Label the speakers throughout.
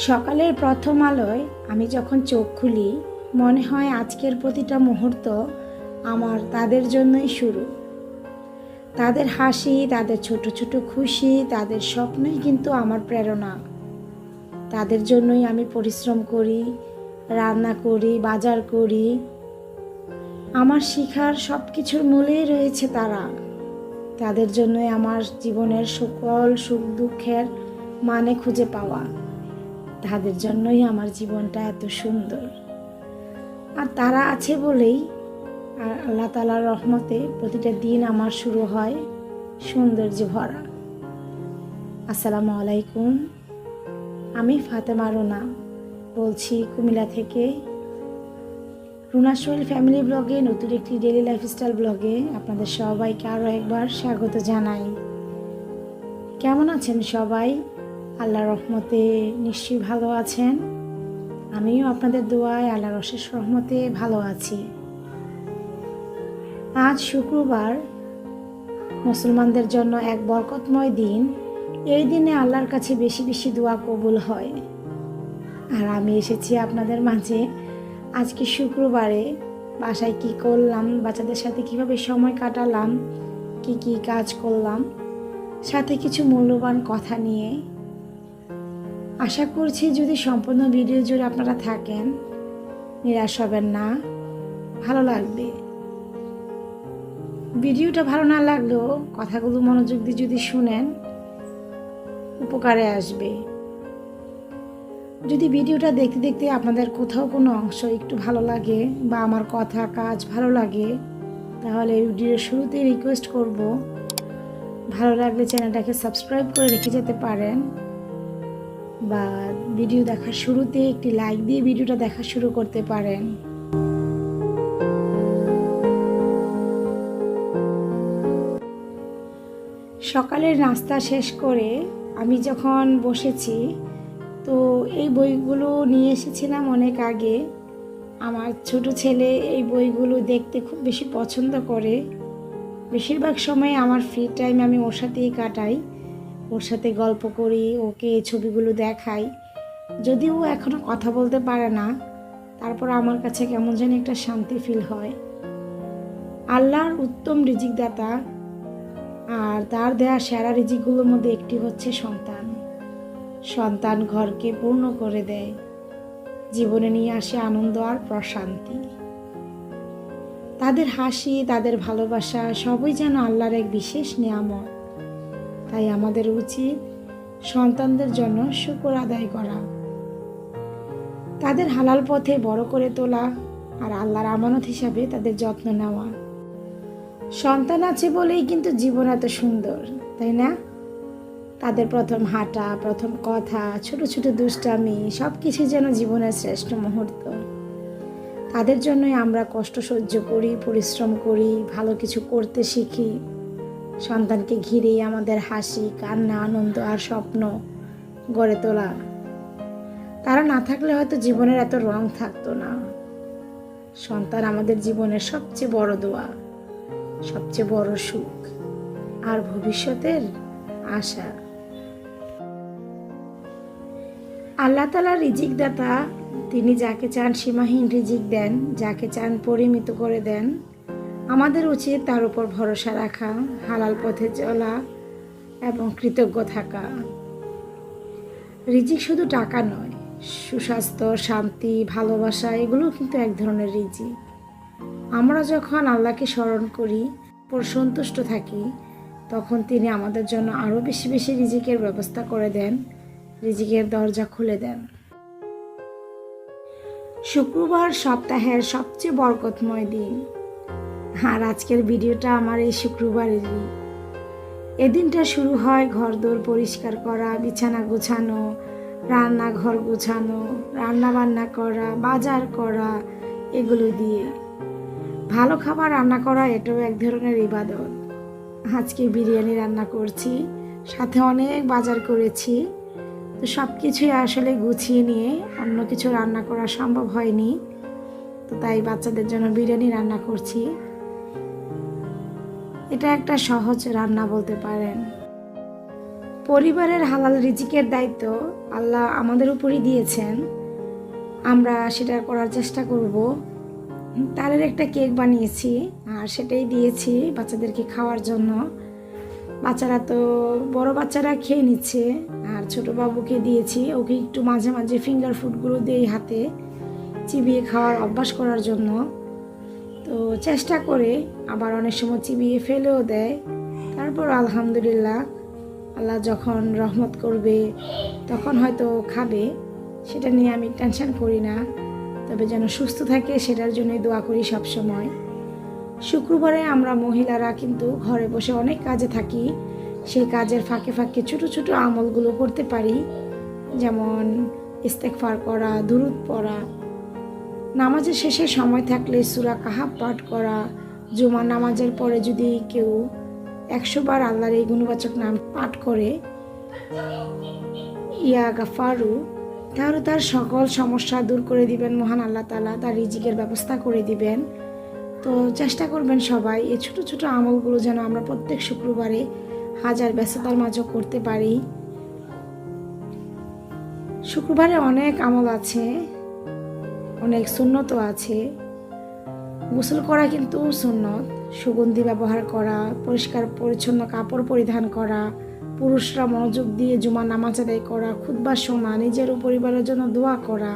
Speaker 1: সকালের প্রথম আলোয় আমি যখন চোখ খুলি, মনে হয় আজকের প্রতিটা মুহূর্ত আমার তাদের জন্যই শুরু। তাদের হাসি, তাদের ছোট ছোট খুশি, তাদের স্বপ্নই কিন্তু আমার প্রেরণা। তাদের জন্যই আমি পরিশ্রম করি, রান্না করি, বাজার করি। আমার শিখার সব কিছুর মূলেই রয়েছে তারা। তাদের জন্যই আমার জীবনের সকল সুখ দুঃখের মানে খুঁজে পাওয়া। তাদের জন্যই আমার জীবনটা এত সুন্দর। আর তারা আছে বলেই আর আল্লাহ তালার রহমতে প্রতিটা দিন আমার শুরু হয় সৌন্দর্য ভরা। আসসালামু আলাইকুম। আমি ফাতেমা রুনা। বলছি কুমিল্লা থেকে রুনা সোহেল ফ্যামিলি ব্লগে নতুন একটি ডেলি লাইফস্টাইল ব্লগে আপনাদের সবাইকে আরও একবার স্বাগত জানাই। কেমন আছেন সবাই? আল্লাহ রহমতে নিশ্চয়ই ভালো আছেন। আমিও আপনাদের দোয়ায় আল্লাহর অশেষ রহমতে ভালো আছি। আজ শুক্রবার মুসলমানদের জন্য এক বরকতময় দিন। এই দিনে আল্লাহর কাছে বেশি বেশি দোয়া কবুল হয়। আর আমি এসেছি আপনাদের মাঝে। আজকে শুক্রবারে বাসায় কি করলাম, বাচ্চাদের সাথে কীভাবে সময় কাটালাম, কি কি কাজ করলাম, সাথে কিছু মূল্যবান কথা নিয়ে আশা করছি যদি সম্পূর্ণ ভিডিও জুড়ে আপনারা থাকেন, নিরাশ হবেন না, ভালো লাগবে। ভিডিওটা ভালো না লাগলেও কথাগুলো মনোযোগ দিয়ে যদি শুনেন, উপকারে আসবে। যদি ভিডিওটা দেখতে দেখতে আপনাদের কোথাও কোনো অংশ একটু ভালো লাগে বা আমার কথা, কাজ ভালো লাগে, তাহলে ভিডিওর শুরুতে রিকোয়েস্ট করব, ভালো লাগলে চ্যানেলটাকে সাবস্ক্রাইব করে রেখে যেতে পারেন। বা ভিডিও দেখার শুরুতে একটি লাইক দিয়ে ভিডিওটা দেখা শুরু করতে পারেন। সকালের নাস্তা শেষ করে আমি যখন বসেছি, তো এই বইগুলো নিয়ে এসেছিলাম অনেক আগে। আমার ছোট ছেলে এই বইগুলো দেখতে খুব বেশি পছন্দ করে। বেশিরভাগ সময় আমার ফ্রি টাইম আমি ওর সাথেই কাটাই। ওর সাথে গল্প করি, ওকে এই ছবিগুলো দেখাই। যদিও এখনও কথা বলতে পারে না, তারপর আমার কাছে কেমন যেন একটা শান্তি ফিল হয়। আল্লাহর উত্তম রিজিকদাতা আর তার দেয়া সেরা রিজিকগুলোর মধ্যে একটি হচ্ছে সন্তান। সন্তান ঘরকে পূর্ণ করে দেয়, জীবনে নিয়ে আসে আনন্দ আর প্রশান্তি। তাদের হাসি, তাদের ভালোবাসা সবই যেন আল্লাহর এক বিশেষ নিয়ামত। তাই আমাদের উচিত সন্তানদের জন্য শুকর আদায় করা। তাদের হালাল পথে বড় করে তোলা আর আল্লাহর আমানত হিসাবে তাদের যত্ন নেওয়া। সন্তান আছে বলেই কিন্তু জীবন এত সুন্দর, তাই না? তাদের প্রথম হাঁটা, প্রথম কথা, ছোট ছোট দুষ্টামি সব কিছু যেন জীবনের শ্রেষ্ঠ মুহূর্ত। তাদের জন্যই আমরা কষ্ট সহ্য করি, পরিশ্রম করি, ভালো কিছু করতে শিখি। সন্তানকে ঘিরেই আমাদের হাসি, কান্না, আনন্দ আর স্বপ্ন গড়ে তোলা। তারা না থাকলে হয়তো জীবনের এত রং থাকতো না। সন্তান আমাদের জীবনের সবচেয়ে বড় দোয়া, সবচেয়ে বড় সুখ আর ভবিষ্যতের আশা। আল্লাহ তালা রিজিক দাতা তিনি যাকে চান সীমাহীন রিজিক দেন, যাকে চান পরিমিত করে দেন। আমাদের উচিত তার উপর ভরসা রাখা, হালাল পথে চলা এবং কৃতজ্ঞ থাকা। রিজিক শুধু টাকা নয়, সুস্বাস্থ্য, শান্তি, ভালোবাসা, এগুলো কিন্তু এক ধরনের রিজিক। আমরা যখন আল্লাহকে স্মরণ করি পর সন্তুষ্ট থাকি, তখন তিনি আমাদের জন্য আরও বেশি বেশি রিজিকের ব্যবস্থা করে দেন, রিজিকের দরজা খুলে দেন। শুক্রবার সপ্তাহের সবচেয়ে বরকতময় দিন। আর আজকের ভিডিওটা আমার এই শুক্রবারেরই এদিনটা শুরু হয় ঘরদোর পরিষ্কার করা, বিছানা গোছানো, রান্নাঘর গোছানো রান্না বান্না করা, বাজার করা, এগুলো দিয়ে। ভালো খাবার রান্না করা এটাও এক ধরনের ইবাদত। আজকে বিরিয়ানি রান্না করছি, সাথে অনেক বাজার করেছি। তো সব কিছুই আসলে গুছিয়ে নিয়ে অন্য কিছু রান্না করা সম্ভব হয়নি। তো তাই বাচ্চাদের জন্য বিরিয়ানি রান্না করছি। এটা একটা সহজ রান্না বলতে পারেন। পরিবারের হালাল রিজিকের দায়িত্ব আল্লাহ আমাদের উপরই দিয়েছেন। আমরা সেটা করার চেষ্টা করব। তারের একটা কেক বানিয়েছি আর সেটাই দিয়েছি বাচ্চাদেরকে খাওয়ার জন্য। বাচ্চারা তো বড় বাচ্চারা খেয়ে নিচ্ছে আর ছোট বাবুকে দিয়েছি। ওকে একটু মাঝে মাঝে ফিঙ্গার ফুডগুলো দিই হাতে, চিবিয়ে খাওয়ার অভ্যাস করার জন্য। তো চেষ্টা করে আবার অনেক সময় চিবিয়ে ফেলেও দেয়। তারপর আলহামদুলিল্লাহ, আল্লাহ যখন রহমত করবে, তখন হয়তো খাবে, সেটা নিয়ে আমি টেনশন করি না। তবে যেন সুস্থ থাকে, সেটার জন্যই দোয়া করি সব সময় শুক্রবারে আমরা মহিলারা কিন্তু ঘরে বসে অনেক কাজে থাকি। সেই কাজের ফাঁকে ফাঁকে ছোট ছোট আমলগুলো করতে পারি। যেমন ইস্তেকফার করা, দুরুদ পড়া নামাজের শেষে সময় থাকলে সুরা কাহাব পাঠ করা জুমা নামাজের পরে যদি কেউ একশো বার আল্লাহর এই গুণবাচক নাম পাঠ করে, ইয়া গাফারু, তাহলে তার সকল সমস্যা দূর করে দিবেন, মহান আল্লাহ তালা তার রিজিকের ব্যবস্থা করে দিবেন। তো চেষ্টা করবেন সবাই, এই ছোট ছোট আমলগুলো যেন আমরা প্রত্যেক শুক্রবারে হাজার ব্যস্ততার মাঝে করতে পারি। শুক্রবারে অনেক আমল আছে। অনেক সুন্নতও আছে। গোসল করা কিন্তু সুন্নত। সুগন্ধি ব্যবহার করা, পরিষ্কার পরিচ্ছন্ন কাপড় পরিধান করা, পুরুষরা মনোযোগ দিয়ে জুমা নামাজ আদায় করা খুদ্া শোনা, নিজের পরিবারের জন্য দোয়া করা।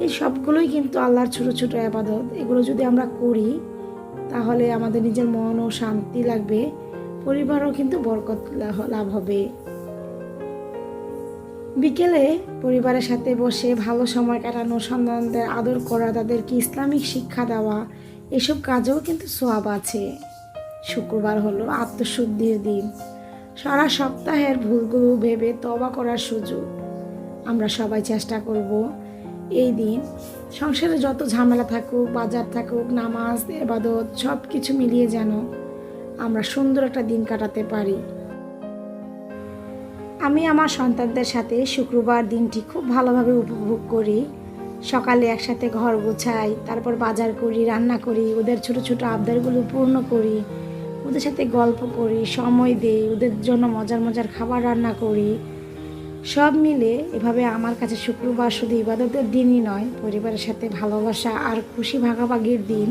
Speaker 1: এই সবগুলোই কিন্তু আল্লাহর ছোট ছোট আবাদত। এগুলো যদি আমরা করি, তাহলে আমাদের নিজের মনও শান্তি লাগবে। পরিবারও কিন্তু বরকত লাভ হবে। বিকেলে পরিবারের সাথে বসে ভালো সময় কাটানো, সন্তানদের আদর করা, তাদেরকে ইসলামিক শিক্ষা দেওয়া, এসব কাজেও কিন্তু সোয়াব আছে। শুক্রবার হলো আত্মশুদ্ধির দিন। সারা সপ্তাহের ভুলগুলো ভেবে তবা করার সুযোগ। আমরা সবাই চেষ্টা করব এই দিন সংসারে যত ঝামেলা থাকুক, বাজার থাকুক, নামাজ, এবাদত সব কিছু মিলিয়ে যেন আমরা সুন্দর একটা দিন কাটাতে পারি। আমি আমার সন্তানদের সাথে শুক্রবার দিনটি খুব ভালোভাবে উপভোগ করি। সকালে একসাথে ঘর গোছাই, তারপর বাজার করি, রান্না করি, ওদের ছোট ছোট আবদারগুলো পূর্ণ করি, ওদের সাথে গল্প করি, সময় দেই, ওদের জন্য মজার মজার খাবার রান্না করি। সব মিলে এভাবে আমার কাছে শুক্রবার শুধু ইবাদতের দিনই নয়, পরিবারের সাথে ভালোবাসা আর খুশি ভাগাভাগির দিন।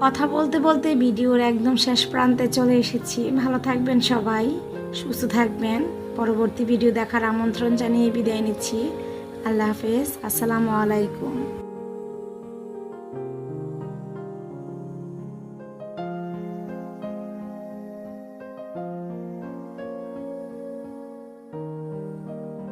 Speaker 1: কথা বলতে বলতে ভিডিওর একদম শেষ প্রান্তে চলে এসেছি। ভালো থাকবেন সবাই, সুস্থ থাকবেন। পরবর্তী ভিডিও দেখার আমন্ত্রণ জানিয়ে বিদায় নিচ্ছি। আল্লাহ হাফেজ। আসসালামু আলাইকুম।